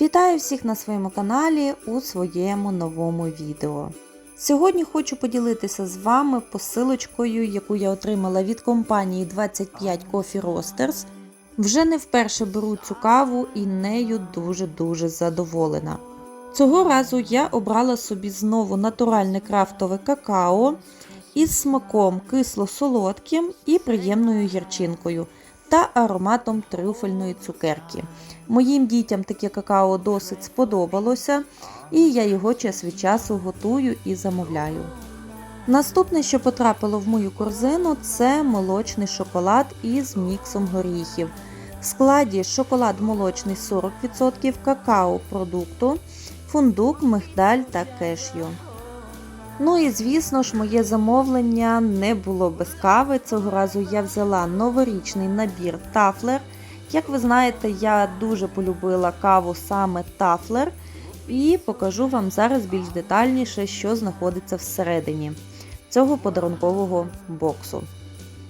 Вітаю всіх на своєму каналі у своєму новому відео. Сьогодні хочу поділитися з вами посилочкою, яку я отримала від компанії 25 Coffee Roasters. Вже не вперше беру цю каву і нею дуже-дуже задоволена. Цього разу я обрала собі знову натуральне крафтове какао із смаком кисло-солодким і приємною гірчинкою та ароматом трюфельної цукерки. Моїм дітям таке какао досить сподобалося, і я його час від часу готую і замовляю. Наступне, що потрапило в мою корзину, це молочний шоколад із міксом горіхів. В складі шоколад молочний 40%, какао продукту, фундук, мигдаль та кешю. Ну і звісно ж, моє замовлення не було без кави. Цього разу я взяла новорічний набір тафлер. Як ви знаєте, я дуже полюбила каву саме тафлер, і покажу вам зараз більш детальніше, що знаходиться всередині цього подарункового боксу.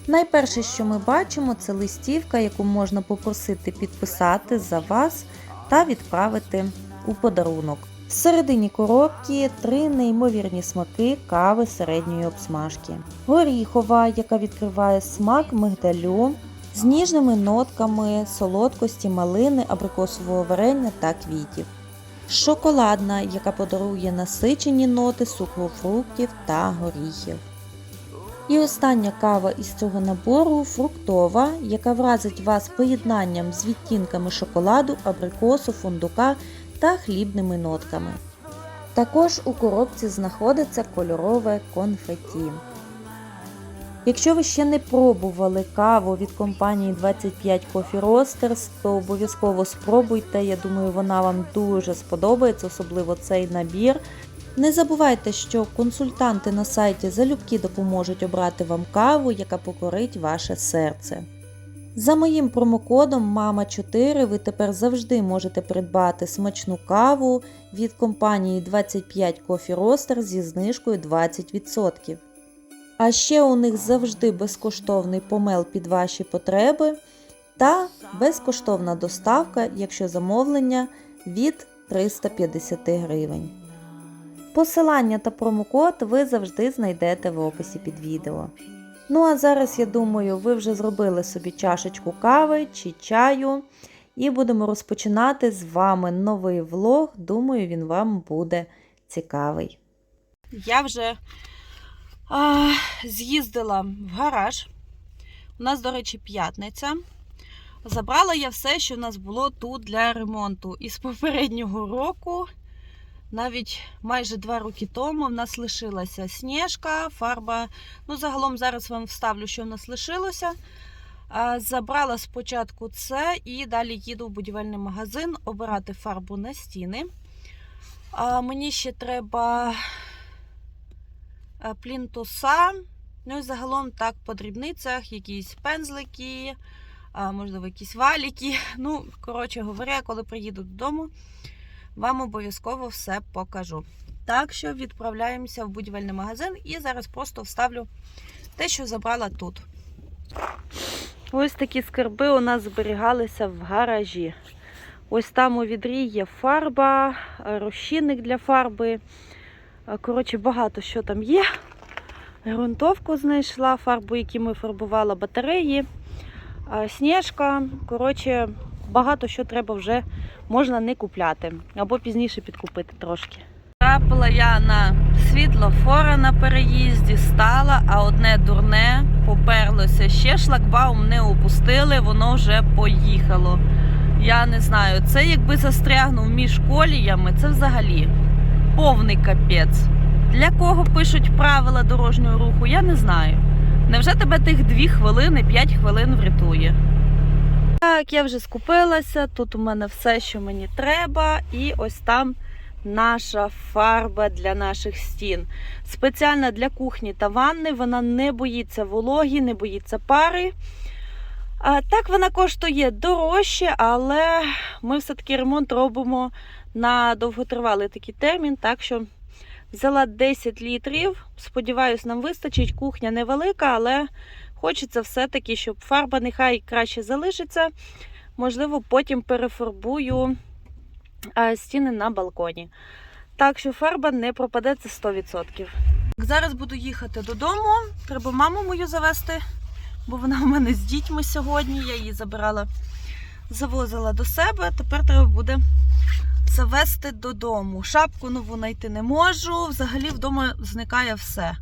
Найперше, що ми бачимо, це листівка, яку можна попросити підписати за вас та відправити у подарунок. Всередині коробки три неймовірні смаки кави середньої обсмажки. Горіхова, яка відкриває смак мигдалю з ніжними нотками солодкості малини, абрикосового варення та квітів. Шоколадна, яка подарує насичені ноти сухофруктів та горіхів. І остання кава із цього набору фруктова, яка вразить вас поєднанням з відтінками шоколаду, абрикосу, фундука та хлібними нотками. Також у коробці знаходиться кольорове конфеті. Якщо ви ще не пробували каву від компанії 25 Coffee Roasters, то обов'язково спробуйте. Я думаю, вона вам дуже сподобається, особливо цей набір. Не забувайте, що консультанти на сайті залюбки допоможуть обрати вам каву, яка покорить ваше серце. За моїм промокодом MAMA4 ви тепер завжди можете придбати смачну каву від компанії 25 Coffee Roasters зі знижкою 20%. А ще у них завжди безкоштовний помел під ваші потреби та безкоштовна доставка, якщо замовлення від 350 гривень. Посилання та промокод ви завжди знайдете в описі під відео. Ну а зараз, я думаю, ви вже зробили собі чашечку кави чи чаю, і будемо розпочинати з вами новий влог. Думаю, він вам буде цікавий. Я вже а, з'їздила в гараж. У нас, до речі, п'ятниця. Забрала я все, що в нас було тут для ремонту. Із попереднього року, навіть майже два роки тому, в нас лишилася сніжка, фарба. Ну, загалом зараз вам вставлю, що в нас лишилося. Забрала спочатку це і далі їду в будівельний магазин обирати фарбу на стіни. Мені ще треба е, плінтуса. Ну і загалом так по дрібницях, якісь пензлики, можливо, якісь валіки. Ну, коротше говоря, коли приїду додому, вам обов'язково все покажу. Так що відправляємося в будівельний магазин і зараз просто вставлю те, що забрала тут. Ось такі скарби у нас зберігалися в гаражі. Ось там у відрі є фарба, розчинник для фарби. Коротше, багато що там є. Грунтовку знайшла, фарбу, які ми фарбували, батареї, сніжка. Коротше, багато що треба вже можна не купляти. Або пізніше підкупити трошки. Трапила я на світлофора на переїзді, стала, а одне дурне поперлося. Ще шлагбаум не опустили, воно вже поїхало. Я не знаю, це якби застрягнув між коліями, це взагалі повний капець. Для кого пишуть правила дорожнього руху, я не знаю. Невже тебе тих 2 хвилини, 5 хвилин врятує? Так, я вже скупилася. Тут у мене все, що мені треба, і ось там наша фарба для наших стін. Спеціальна для кухні та ванни. Вона не боїться вологі, не боїться пари. А, Так, вона коштує дорожче, але ми все-таки ремонт робимо на довготривалий такий термін. Так що взяла 10 літрів. Сподіваюсь, нам вистачить. Кухня невелика, але хочеться все-таки, щоб фарба нехай краще залишиться. Можливо, потім перефарбую стіни на балконі. Так що фарба не пропаде це 100%. Зараз буду їхати додому. Треба маму мою завести, бо вона у мене з дітьми сьогодні. Я її забирала, завозила до себе. Тепер треба буде завести додому. Шапку нову знайти не можу. Взагалі вдома зникає все.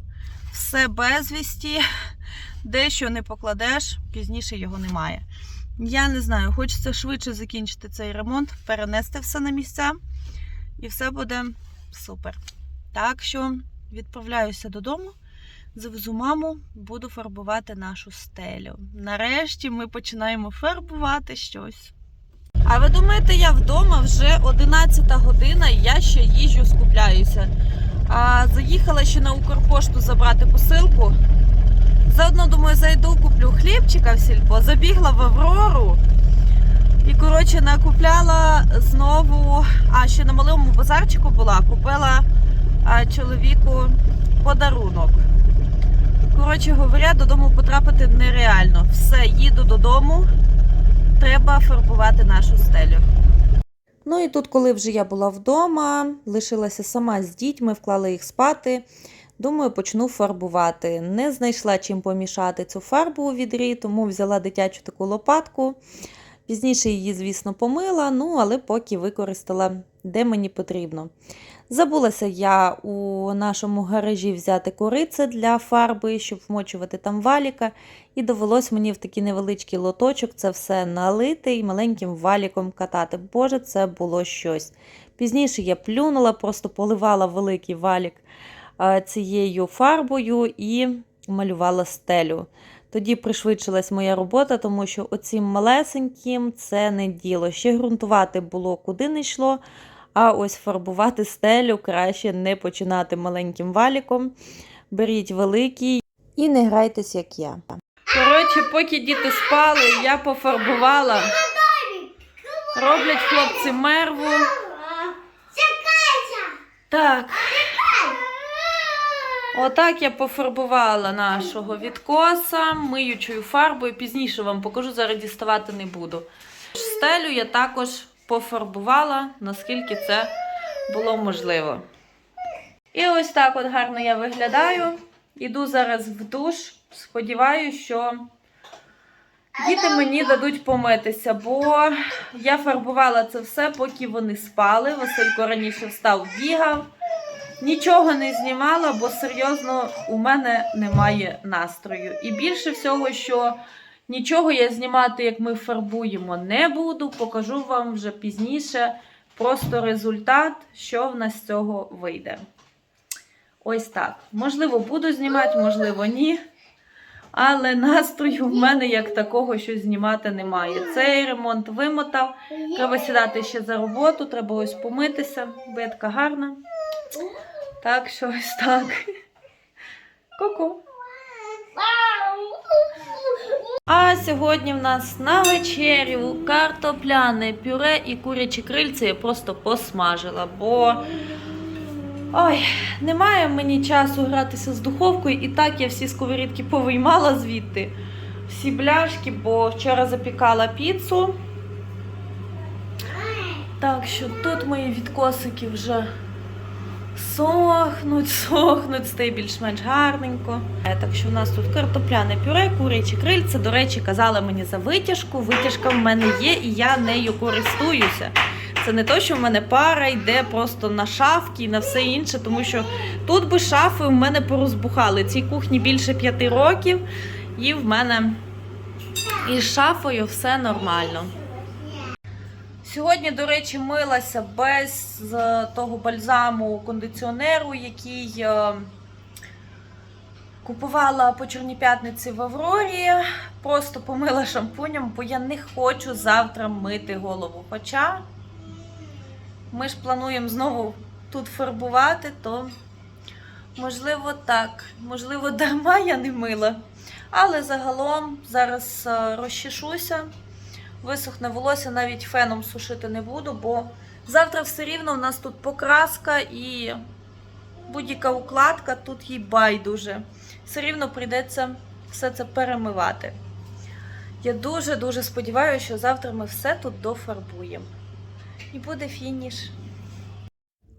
Все безвісті. Дещо не покладеш, пізніше його немає. Я не знаю, хочеться швидше закінчити цей ремонт, перенести все на місця, і все буде супер. Так що відправляюся додому, завезу маму, буду фарбувати нашу стелю. Нарешті ми починаємо фарбувати щось. А ви думаєте, я вдома вже 11 година я ще їжджу, скупляюся. А, заїхала ще на Укрпошту забрати посилку. Заодно, думаю, зайду, куплю хлібчика в сільпо, забігла в Аврору. І, коротше, накупляла знову, а ще на малому базарчику була, купила а, чоловіку подарунок. Коротше говоря, додому потрапити нереально. Все, їду додому. Треба фарбувати нашу стелю. Ну і тут, коли вже я була вдома, лишилася сама з дітьми, вклала їх спати. Думаю, почну фарбувати. Не знайшла чим помішати цю фарбу у відрі, тому взяла дитячу таку лопатку. Пізніше її, звісно, помила, ну але поки використала де мені потрібно. Забулася я у нашому гаражі взяти корице для фарби, щоб вмочувати там валіка. І довелось мені в такий невеличкий лоточок це все налити і маленьким валіком катати. Боже, це було щось. Пізніше я плюнула, просто поливала великий валік цією фарбою і малювала стелю. Тоді пришвидшилась моя робота, тому що оцім малесеньким це не діло. Ще ґрунтувати було куди не йшло. А ось фарбувати стелю краще не починати маленьким валіком. Беріть великий і не грайтесь, як я. Коротше, поки діти спали, я пофарбувала. Роблять хлопці мерву. Так. Отак я пофарбувала нашого відкоса миючою фарбою. Пізніше вам покажу, зараз діставати не буду. Стелю я також пофарбувала, наскільки це було можливо. І ось так от гарно я виглядаю. Іду зараз в душ. Сподіваюся, що діти мені дадуть помитися, бо я фарбувала це все, поки вони спали. Василько раніше встав, бігав. Нічого не знімала, бо серйозно у мене немає настрою. І більше всього, що нічого я знімати, як ми фарбуємо, не буду. Покажу вам вже пізніше просто результат, що в нас з цього вийде. Ось так. Можливо, буду знімати, можливо, ні. Але настрою в мене як такого, що знімати немає. Цей ремонт вимотав. Треба сідати ще за роботу, треба ось помитися, бо гарна. Так що ось так. Ку-ку. А сьогодні в нас на вечерю картопляне пюре і курячі крильці я просто посмажила, бо ой, немає мені часу гратися з духовкою, і так я всі сковорідки повиймала звідти. Всі бляшки, бо вчора запікала піцу. Так що тут мої відкосики вже сохнуть, сохнуть, стає більш-менш гарненько. Е, Так що в нас тут картопляне пюре, курячі крильця. До речі, казала мені за витяжку. Витяжка в мене є, і я нею користуюся. Це не то, що в мене пара йде просто на шафки і на все інше, тому що тут би шафи в мене порозбухали. Цій кухні більше п'яти років, і в мене із шафою все нормально. Сьогодні, до речі, милася без е, того бальзаму кондиціонеру, який е, купувала по Чорній п'ятниці в Аврорі. Просто помила шампунем, бо я не хочу завтра мити голову. Хоча ми ж плануємо знову тут фарбувати, то можливо так, можливо, дарма я не мила. Але загалом зараз е, розчешуся висохне волосся, навіть феном сушити не буду, бо завтра все рівно в нас тут покраска і будь-яка укладка, тут їй байдуже. Все рівно прийдеться все це перемивати. Я дуже-дуже сподіваюся, що завтра ми все тут дофарбуємо. і буде фініш.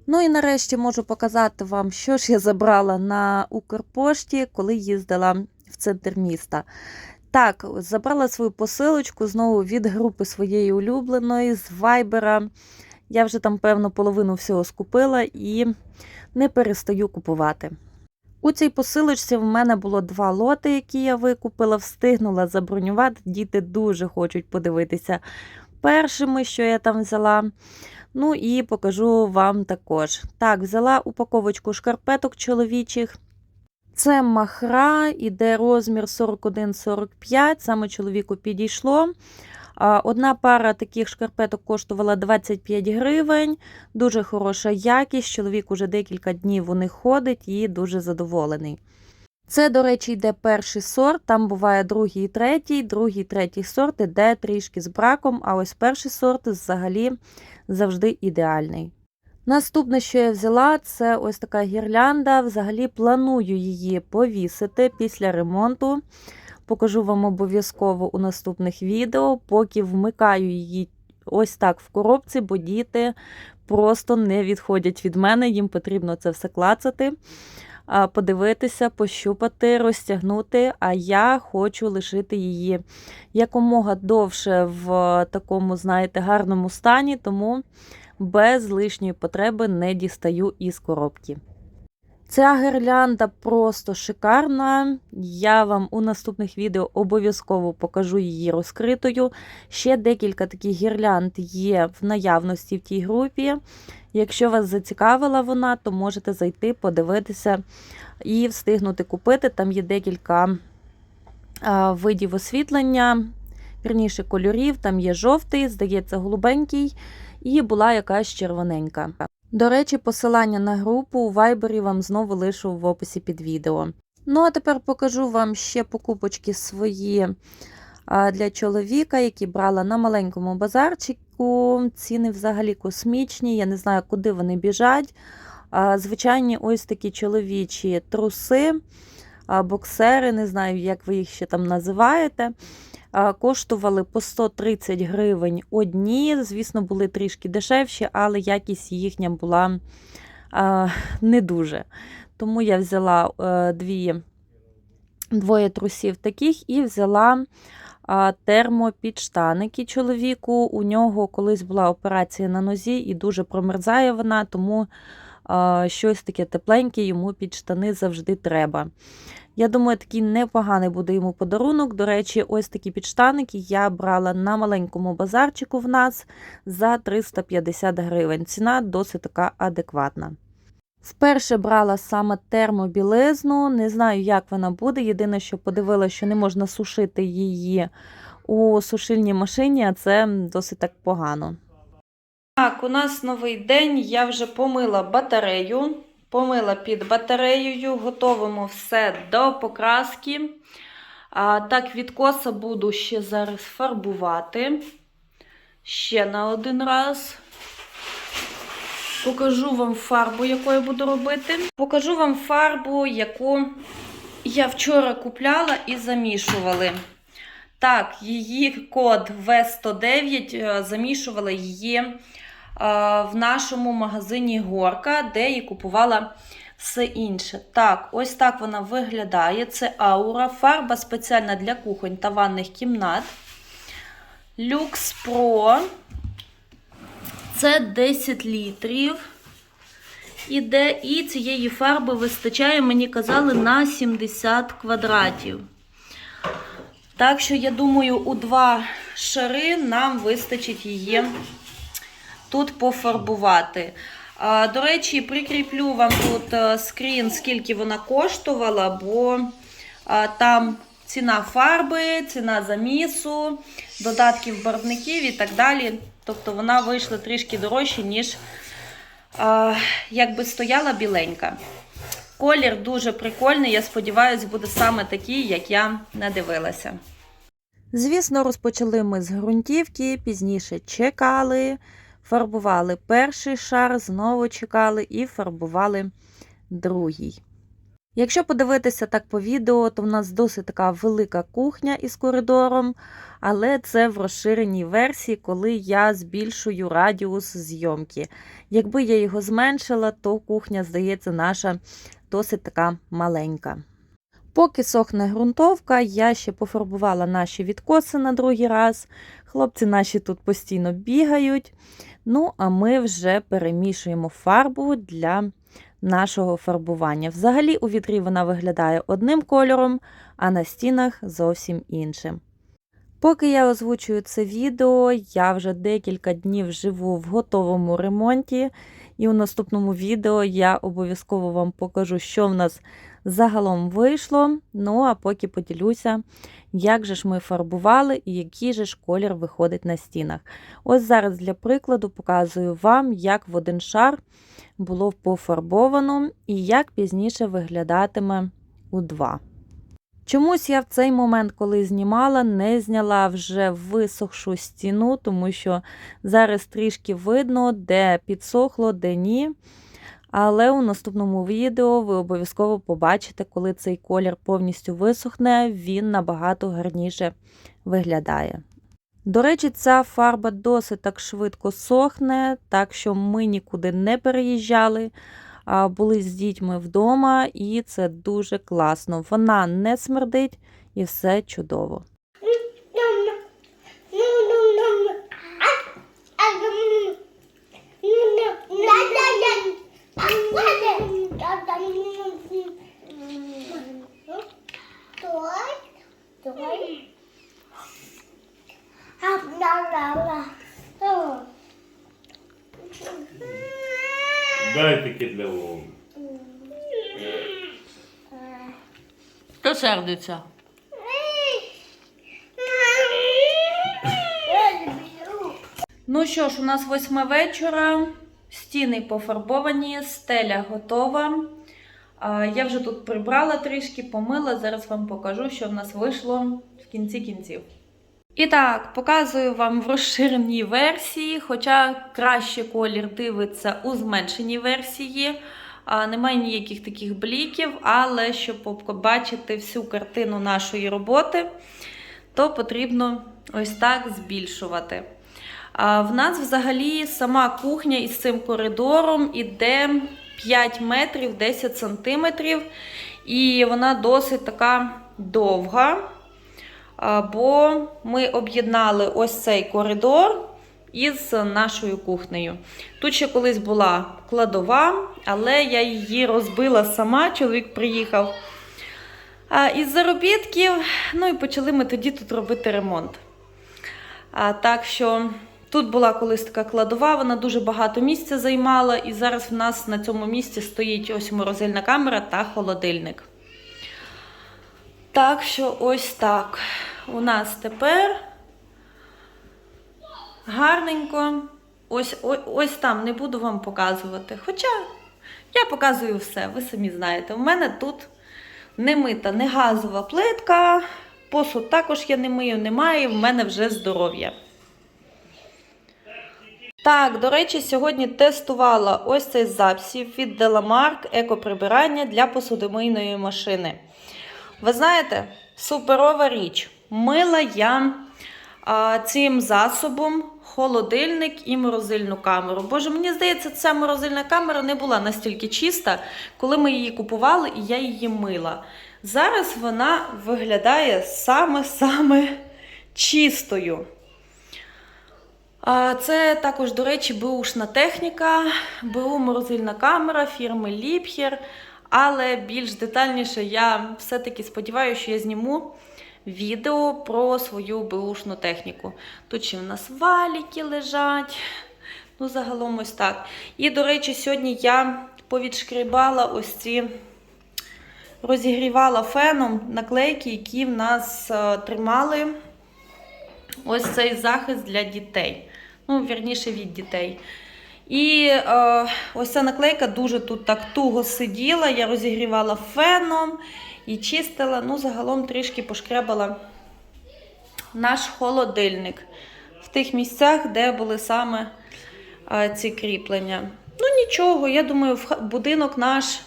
Ну і нарешті можу показати вам, що ж я забрала на Укрпошті, коли їздила в центр міста. Так, забрала свою посилочку знову від групи своєї улюбленої з Вайбера. Я вже там, певно, половину всього скупила і не перестаю купувати. У цій посилочці в мене було два лоти, які я викупила, встигнула забронювати. Діти дуже хочуть подивитися першими, що я там взяла. Ну і покажу вам також. Так, взяла упаковочку шкарпеток чоловічих. Це махра, іде розмір 41-45, саме чоловіку підійшло. Одна пара таких шкарпеток коштувала 25 гривень, дуже хороша якість. Чоловік уже декілька днів у ходить і дуже задоволений. Це, до речі, йде перший сорт, там буває другий і третій. Другий і третій сорт іде трішки з браком, а ось перший сорт взагалі завжди ідеальний. Наступне, що я взяла, це ось така гірлянда. Взагалі планую її повісити після ремонту. Покажу вам обов'язково у наступних відео, поки вмикаю її ось так в коробці, бо діти просто не відходять від мене, їм потрібно це все клацати, подивитися, пощупати, розтягнути. А я хочу лишити її якомога довше в такому, знаєте, гарному стані, тому без лишньої потреби не дістаю із коробки. Ця гірлянда просто шикарна. Я вам у наступних відео обов'язково покажу її розкритою. Ще декілька таких гірлянд є в наявності в тій групі. Якщо вас зацікавила вона, то можете зайти, подивитися і встигнути купити. Там є декілька видів освітлення, вірніше кольорів. Там є жовтий, здається, голубенький, і була якась червоненька. До речі, посилання на групу у Вайбері вам знову лишу в описі під відео. Ну, а тепер покажу вам ще покупочки свої для чоловіка, які брала на маленькому базарчику. Ціни взагалі космічні, я не знаю, куди вони біжать. Звичайні ось такі чоловічі труси, боксери, не знаю, як ви їх ще там називаєте. Коштували по 130 гривень одні. Звісно, були трішки дешевші, але якість їхня була не дуже. Тому я взяла е, дві, двоє трусів таких і взяла термопідштаники чоловіку. У нього колись була операція на нозі і дуже промерзає вона, тому щось таке тепленьке йому під штани завжди треба. Я думаю, такий непоганий буде йому подарунок. До речі, ось такі підштаники я брала на маленькому базарчику в нас за 350 гривень. Ціна досить така адекватна. Вперше брала саме термобілизну, не знаю, як вона буде. Єдине, що подивилася, що не можна сушити її у сушильній машині, а це досить так погано. Так, у нас новий день. Я вже помила батарею. Помила під батареєю, готовимо все до покраски. А, Так, відкоса буду ще зараз фарбувати. Ще на один раз. Покажу вам фарбу, яку я буду робити. Покажу вам фарбу, яку я вчора купляла і замішували. Так, її код В109, замішувала її в нашому магазині Горка, де я купувала все інше. Так, ось так вона виглядає. Це аура, фарба спеціальна для кухонь та ванних кімнат. Люкс Pro. Це 10 літрів. Іде, і цієї фарби вистачає, мені казали, на 70 квадратів. Так що, я думаю, у два шари нам вистачить її тут пофарбувати. До речі, прикріплю вам тут е, скрін, скільки вона коштувала, бо там ціна фарби, ціна замісу, додатків барвників і так далі. Тобто вона вийшла трішки дорожче, ніж якби стояла біленька. Колір дуже прикольний, я сподіваюся, буде саме такий, як я надивилася. Звісно, розпочали ми з ґрунтівки, пізніше чекали. Фарбували перший шар, знову чекали і фарбували другий. Якщо подивитися так по відео, то в нас досить така велика кухня із коридором, але це в розширеній версії, коли я збільшую радіус зйомки. Якби я його зменшила, то кухня, здається, наша досить така маленька. Поки сохне ґрунтовка, я ще пофарбувала наші відкоси на другий раз. Хлопці наші тут постійно бігають. Ну, а ми вже перемішуємо фарбу для нашого фарбування. Взагалі, у вітрі вона виглядає одним кольором, а на стінах зовсім іншим. Поки я озвучую це відео, я вже декілька днів живу в готовому ремонті, і у наступному відео я обов'язково вам покажу, що в нас загалом вийшло. Ну а поки поділюся, як же ж ми фарбували і який же ж колір виходить на стінах. Ось зараз для прикладу показую вам, як в один шар було пофарбовано і як пізніше виглядатиме у два. Чомусь я в цей момент, коли знімала, не зняла вже висохшу стіну, тому що зараз трішки видно, де підсохло, де ні. Але у наступному відео ви обов'язково побачите, коли цей колір повністю висохне, він набагато гарніше виглядає. До речі, ця фарба досить так швидко сохне, так що ми нікуди не переїжджали, були з дітьми вдома, і це дуже класно. Вона не смердить і все чудово. Дай таки для Вовы. Хто сердиться? Ну що ж, у нас восьме вечора, стіни пофарбовані, стеля готова. Я вже тут прибрала трішки, помила. Зараз вам покажу, що в нас вийшло в кінці кінців. І так, показую вам в розширеній версії, хоча краще колір дивиться у зменшеній версії. Немає ніяких таких бліків, але щоб побачити всю картину нашої роботи, то потрібно ось так збільшувати. В нас взагалі сама кухня із цим коридором іде 5 метрів 10 сантиметрів, і вона досить така довга. Бо ми об'єднали ось цей коридор із нашою кухнею. Тут ще колись була кладова, але я її розбила сама, чоловік приїхав із заробітків. Ну і почали ми тоді тут робити ремонт. А, Так що тут була колись така кладова, вона дуже багато місця займала, і зараз в нас на цьому місці стоїть ось морозильна камера та холодильник. Так що ось так. У нас тепер гарненько. Ось, ось, ось там не буду вам показувати. Хоча я показую все, ви самі знаєте. У мене тут не мита, не газова плитка. Посуд також я не мию, немає, в мене вже здоров'я. Так, до речі, сьогодні тестувала ось цей засіб від Delamark екоприбирання для посудомийної машини. Ви знаєте, суперова річ. Мила я а, цим засобом холодильник і морозильну камеру. Боже, мені здається, ця морозильна камера не була настільки чиста, коли ми її купували і я її мила. Зараз вона виглядає саме-саме чистою. Це також, до речі, бушна техніка, БУ морозильна камера фірми Liebherr. Але більш детальніше я все-таки сподіваюся, що я зніму відео про свою беушну техніку. Тут ще в нас валіки лежать. Ну, загалом ось так. І, до речі, сьогодні я повідшкрібала ось ці, розігрівала феном наклейки, які в нас е, тримали ось цей захист для дітей. Ну, вірніше, від дітей. І е, ось ця наклейка дуже тут так туго сиділа. Я розігрівала феном і чистила. Ну, загалом трішки пошкребала наш холодильник в тих місцях, де були саме ці кріплення. Ну, нічого, я думаю, в будинок наш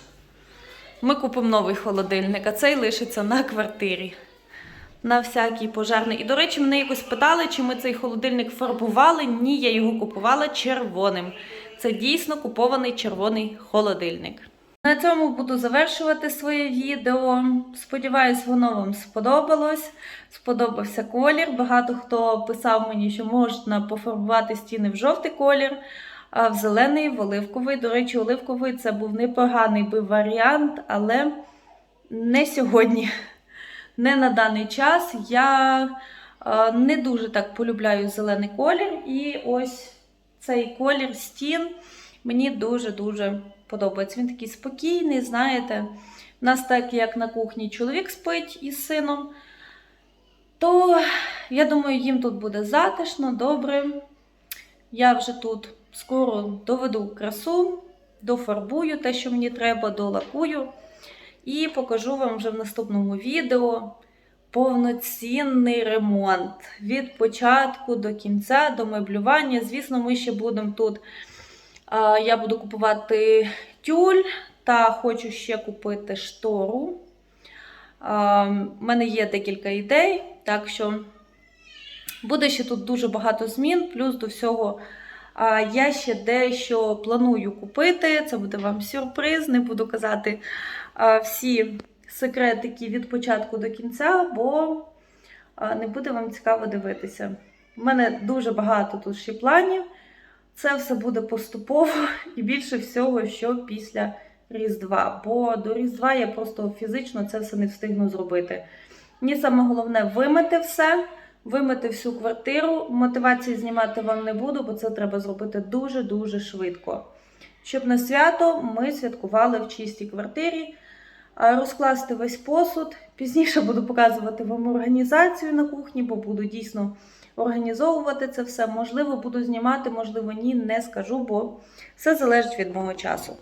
Ми купимо новий холодильник, а цей лишиться на квартирі. На всякий пожарний. І, до речі, мене якось питали, чи ми цей холодильник фарбували. Ні, я його купувала червоним. Це дійсно купований червоний холодильник. На цьому буду завершувати своє відео. Сподіваюсь, воно вам сподобалось. Сподобався колір. Багато хто писав мені, що можна пофарбувати стіни в жовтий колір, а в зелений, в оливковий. До речі, оливковий це був непоганий би варіант, але не сьогодні. Не на даний час. Я е, не дуже так полюбляю зелений колір. І ось цей колір стін мені дуже-дуже подобається. Він такий спокійний, знаєте. У нас так, як на кухні чоловік спить із сином, то я думаю, їм тут буде затишно, добре. Я вже тут скоро доведу красу, дофарбую те, що мені треба, долакую. І покажу вам вже в наступному відео повноцінний ремонт від початку до кінця, до меблювання. Звісно, ми ще будемо тут. Я буду купувати тюль та хочу ще купити штору. У мене є декілька ідей, так що буде ще тут дуже багато змін, плюс до всього. Я ще дещо планую купити. Це буде вам сюрприз. Не буду казати всі секретики від початку до кінця, бо не буде вам цікаво дивитися. У мене дуже багато тут ще планів. Це все буде поступово і більше всього, що після Різдва. Бо до Різдва я просто фізично це все не встигну зробити. Мені саме головне вимити все, вимити всю квартиру. Мотивації знімати вам не буду, бо це треба зробити дуже-дуже швидко. Щоб на свято ми святкували в чистій квартирі, розкласти весь посуд. Пізніше буду показувати вам організацію на кухні, бо буду дійсно організовувати це все. Можливо, буду знімати, можливо, ні, не скажу, бо все залежить від мого часу.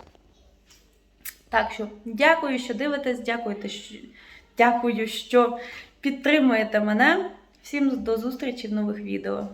Так що, дякую, що дивитесь, дякуєте, що... дякую, що підтримуєте мене. Всім до зустрічі в нових відео.